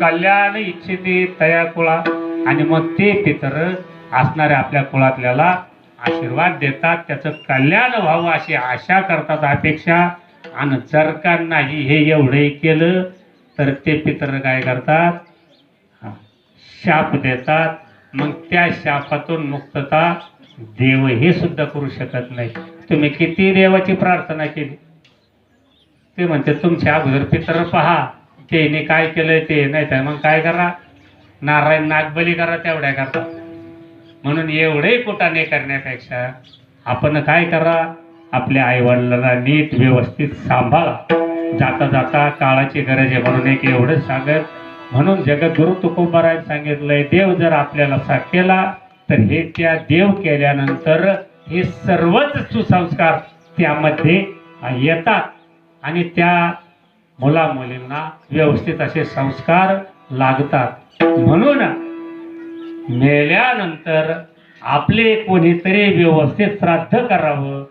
कल्याण इच्छिते तया कुळा. आणि मग ते पितर असणाऱ्या आपल्या कुळातल्याला आशीर्वाद देतात. त्याचं कल्याण व्हावं अशी आशा करतात अपेक्षा. आणि जर का नाही हे एवढंही केलं तर ते पितर काय करतात? शाप देतात. मग त्या शापातून मुक्तता देव हे सुद्धा करू शकत नाही. तुम्ही किती देवाची प्रार्थना केली? ते म्हणते तुमच्या अगोदर पितर पहा. त्याने काय केलंय ते नाही तर मग काय करा? नारायण नागबली करा तेवढ्या करता. म्हणून एवढे कुटाने करण्यापेक्षा आपण काय करा? आपल्या आईवडिलांना नीट व्यवस्थित सांभाळा. जाता जाता काळाची गरज आहे म्हणून एक एवढंच सांगत. म्हणून जगद्गुरु तुकोबाराय सांगितलंय देव जर आपल्याला साथ केला तर हे त्या देव केल्यानंतर हे सर्वच सुसंस्कार त्यामध्ये येतात. आणि त्या मुला मुलींना व्यवस्थित असे संस्कार लागतात. म्हणून मेल्यानंतर आपले कोणीतरी व्यवस्थित श्राद्ध करावं.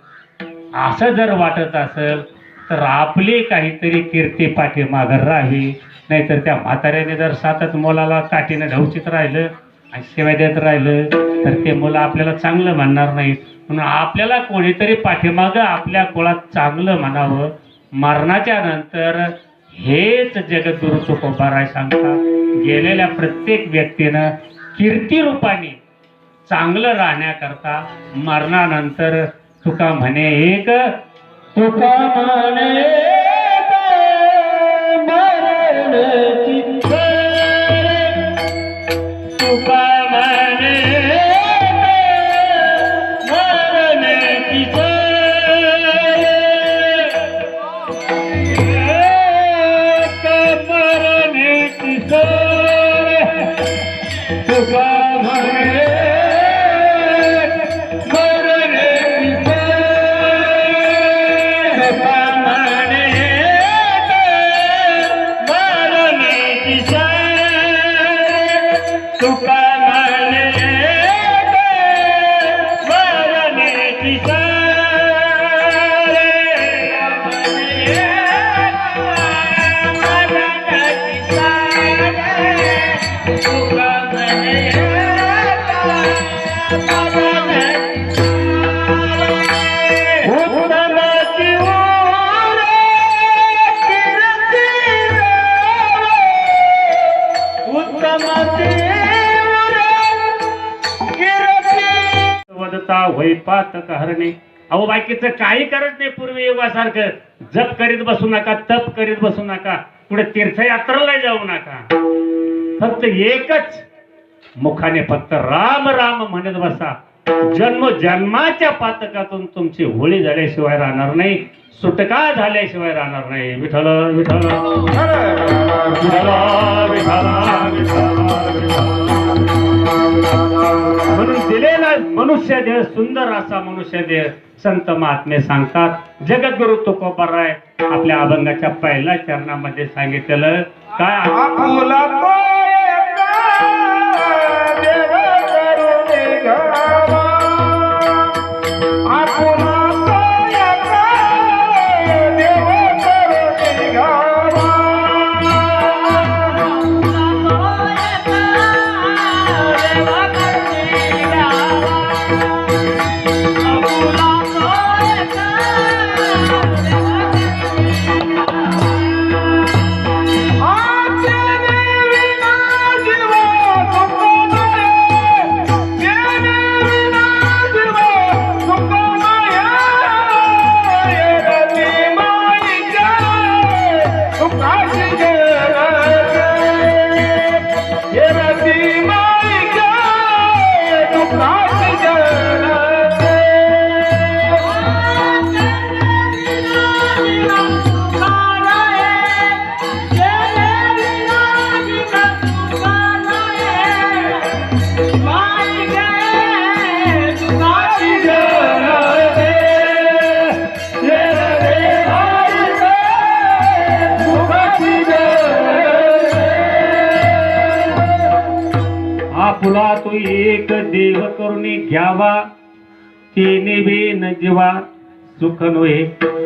असं जर वाटत असेल तर आपली काहीतरी कीर्ती पाठीमागं राहावी. नाहीतर त्या म्हाताऱ्याने जर सातच मुलाला काठीनं ढवचित राहिलं आणि शिवाय देत राहिलं तर ते मुलं आपल्याला चांगलं म्हणणार नाहीत. म्हणून आपल्याला कोणीतरी पाठीमागं आपल्या कुळात चांगलं म्हणावं. मरणाच्या नंतर हेच जगद्गुरु तुकोबाराय सांगतात. गेलेल्या प्रत्येक व्यक्तीनं कीर्तिरूपाने चांगलं राहण्याकरता मरणानंतर तुका म्हणे एक तुका म्हणे पात हरणे. अहो बाकीचं काही करत नाही पूर्वी युगासारखं. जप करीत बसू नका तप करीत बसू नका. पुढे तीर्थयात्राला जाऊ नका. फक्त एकच मुखाने फक्त राम राम म्हणत बसा. जन्म जन्माच्या पातकातून तुमची होळी झाल्याशिवाय राहणार नाही सुटका झाल्याशिवाय राहणार नाही. विठल विठल विठ्ठल विठ्ठल. म्हणून दिलेला मनुष्य देह सुंदर असा मनुष्य देह संत महात्मे सांगतात. जगद्गुरु तुकोबाराय आपल्या अभंगाच्या पहिल्या चरणामध्ये सांगितलेलं काय तिने बी न जीवा सुख नव्हे.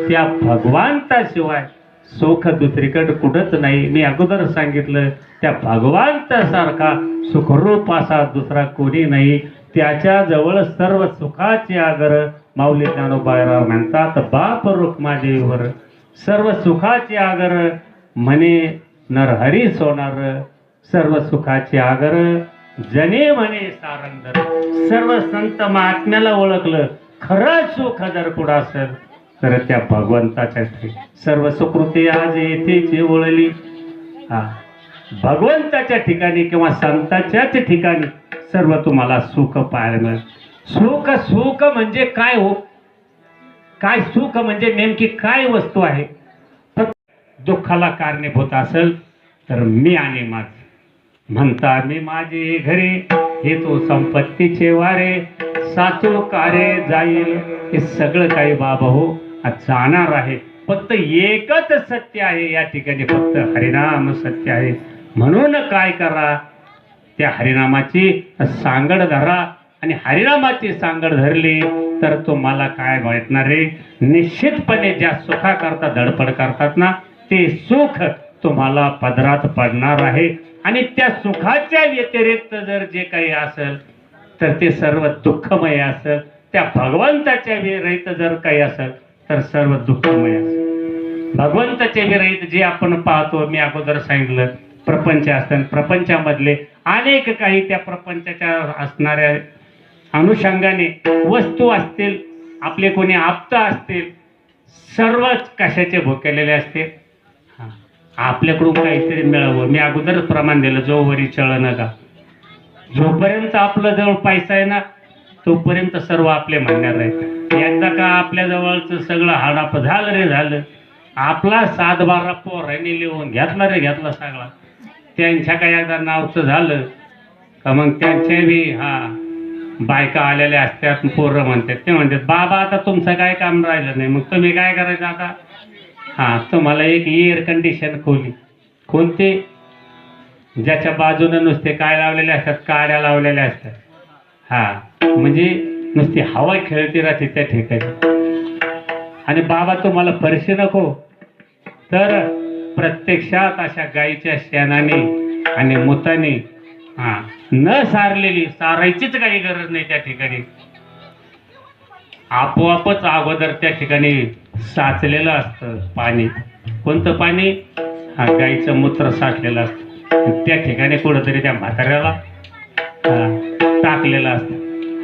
त्या भगवंता शिवाय सुख दुसरीकडे कुठंच नाही. मी अगोदर सांगितलं त्या भगवंतासारखा सुखरूप असा दुसरा कोणी नाही. त्याच्याजवळ सर्व सुखाचे आगर माऊली ज्ञानोबाराव म्हणतात बाप रुक्मादेवीवर सर्व सुखाचे आगर म्हणे नरहरी सोनार. सर्व सुखाचे आगर जने म्हणे सारंगर सर्व संत महात्म्याला ओळखलं. खरं सुख जर कुठं असेल तर त्या भगवंताच्या सर्व सुकृती आज येथे ओळली हा. भगवंताच्या ठिकाणी किंवा संताच्याच ठिकाणी सर्व तुम्हाला सुख पाहायला मिळेल. सुख सुख म्हणजे काय हो? काय सुख म्हणजे नेमकी काय वस्तू आहे? फक्त दुःखाला कारणीभूत असेल तर मी आणि माझ म्हणता मी माझे घरी हे तो संपत्तीचे वारे साचू कारे जाईल. हे सगळं काही बाबा हो जाणार आहे. फक्त एकच सत्य आहे या ठिकाणी फक्त हरिनाम सत्य आहे. म्हणून काय करा? त्या हरिनामाची सांगड धरा. आणि हरिनामाची सांगड धरली तर तुम्हाला काय भेटणार आहे निश्चितपणे ज्या सुखाकरता धडपड करतात ना ते सुख तुम्हाला पदरात पडणार आहे. आणि त्या सुखाच्या व्यतिरिक्त जर जे काही असेल तर ते सर्व दुःखमय असेल. त्या भगवंताच्या विरहित जर काही असेल तर सर्व दुःखमय असेल. भगवंताच्या विरहित जे आपण पाहतो मी अगोदर सांगितलं प्रपंच असतात. प्रपंचामधले अनेक काही त्या प्रपंचाच्या असणाऱ्या अनुषंगाने वस्तू असतील आपले कोणी आप्त असतील सर्वच कशाचे भोकेलेले असतील. आपल्याकडून काहीतरी मिळावं. मी अगोदरच प्रमाण दिलं जोवरी चळ नका. जोपर्यंत आपलं जवळ पैसा आहे ना तोपर्यंत सर्व आपले म्हणणार नाही एकदा का आपल्या जवळचं सगळं हाडाप झालं रे झालं आपला सात बारा पोरांनी लिहून घेतला रे घेतला सगळा. त्यांच्या काही एकदा नावचं झालं का मग त्यांचे बी हा बायका आलेल्या असतात पोरं म्हणतात ते म्हणतात बाबा आता तुमचं काय काम राहिलं नाही मग तुम्ही काय करायचं आता? हा तुम्हाला एक एअर कंडिशन खोली. कोणते? ज्याच्या बाजूने नुसते काय लावलेले असतात काड्या लावलेल्या असतात. हा म्हणजे नुसती हवा खेळती राहते त्या ठिकाणी. आणि बाबा तुम्हाला फरशी नको. तर प्रत्यक्षात अशा गाईच्या शेणाने आणि मुताने हा न सारलेली सारायचीच काही गरज नाही त्या ठिकाणी. आपोआपच अगोदर त्या ठिकाणी साचलेलं असतं पाणी. कोणतं पाणी? हा गाईचं मूत्र साठलेलं असतं. त्या ठिकाणी कुठंतरी त्या म्हाताऱ्याला टाकलेलं असतं.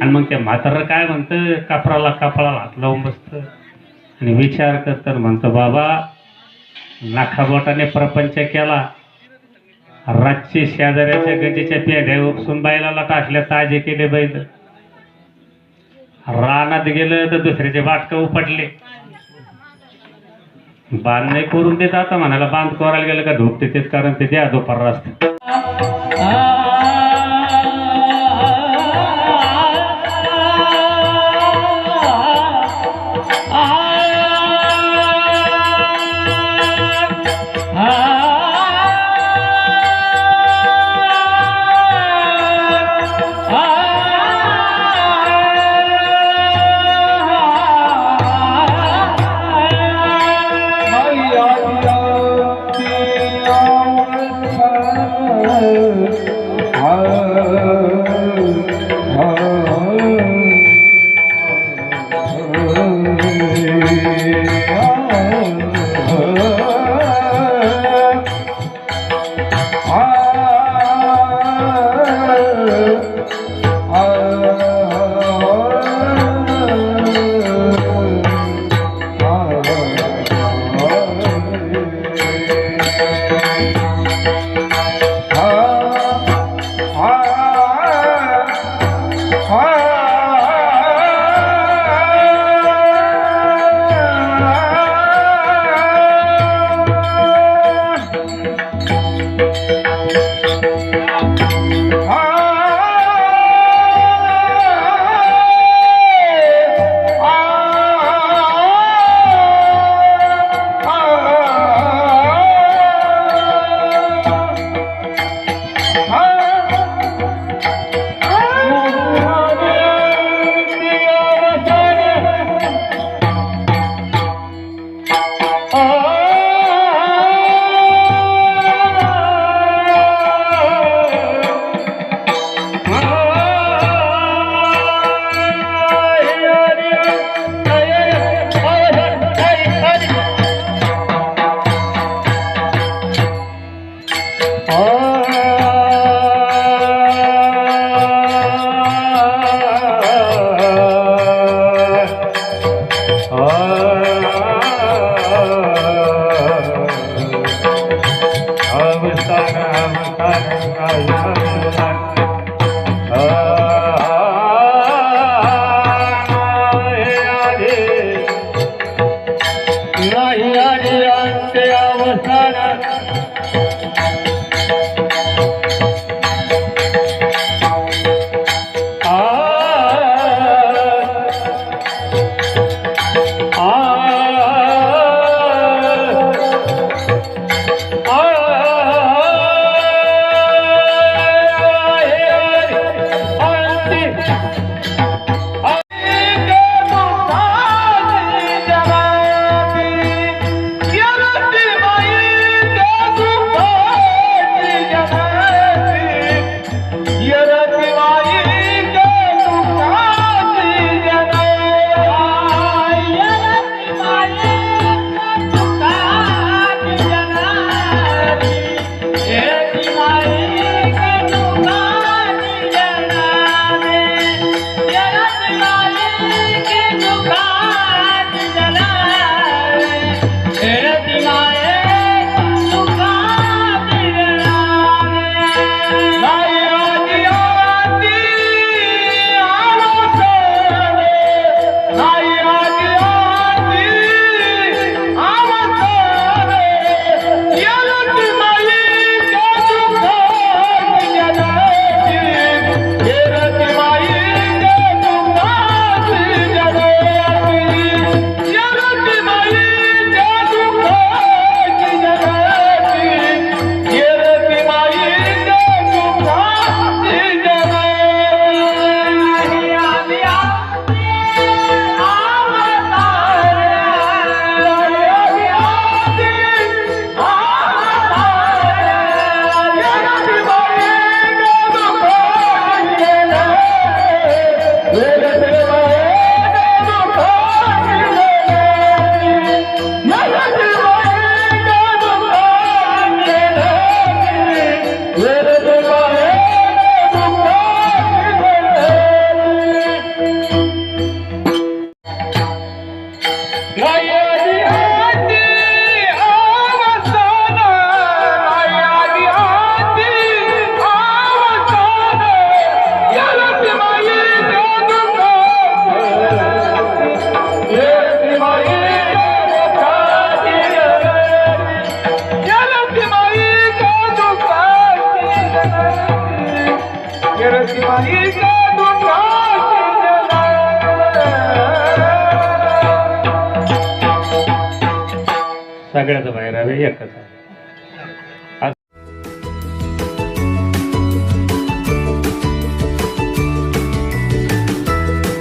आणि मग त्या म्हातारं काय म्हणतं? कापराला कापळाला हात लावून बसतं. आणि विचार करतं म्हणतं बाबा नाखाबोटाने प्रपंच केला. रातची शेजाऱ्याच्या गजेच्या पेढ्या उपसून बैलाला टाकल्या ताजे केले बैल. रानात गेलं तर दुसऱ्याचे बाटकं उपटले. बांध नाही करून देत आता म्हणाला बांध करायला गेलं का धूप देतेच कारण ते द्या दुपार रस्ता. नाही सगळ्याच बाहेरावे एकच आहे.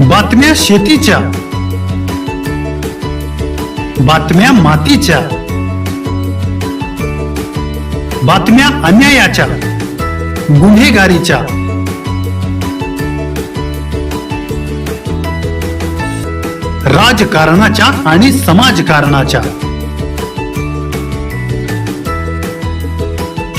बातम्या शेतीच्या. बातम्या मातीच्या. बातम्या अन्यायाच्या. गुन्हेगारीच्या. राजकारणाच्या आणि समाजकारणाच्या.